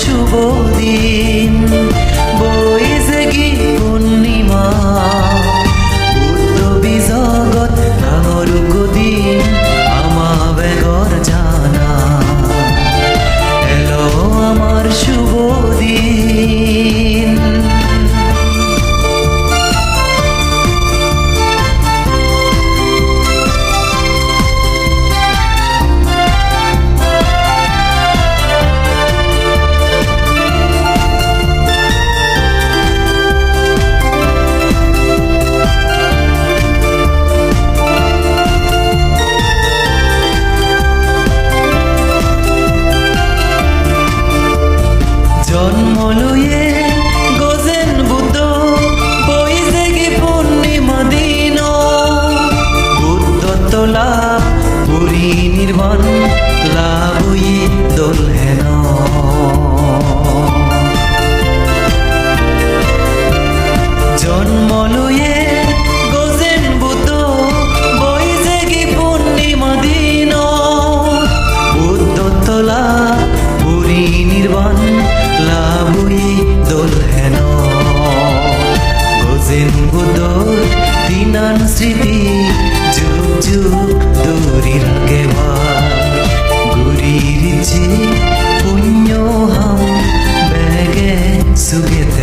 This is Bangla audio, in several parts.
শুভ দিন বৈজগী পূর্ণিমা উদ্রবী জগৎ নাঙরুকু দিন আমা বেগর জানা। এলো আমার শুভ দিন 족들일 깨와 우리리지 분녀함 내게 속에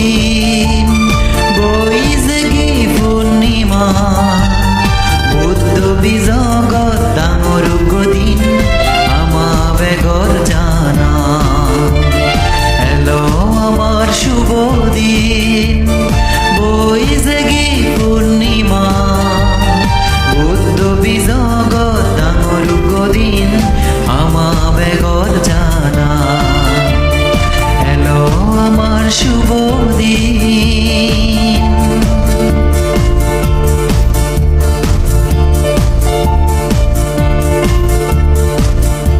দিন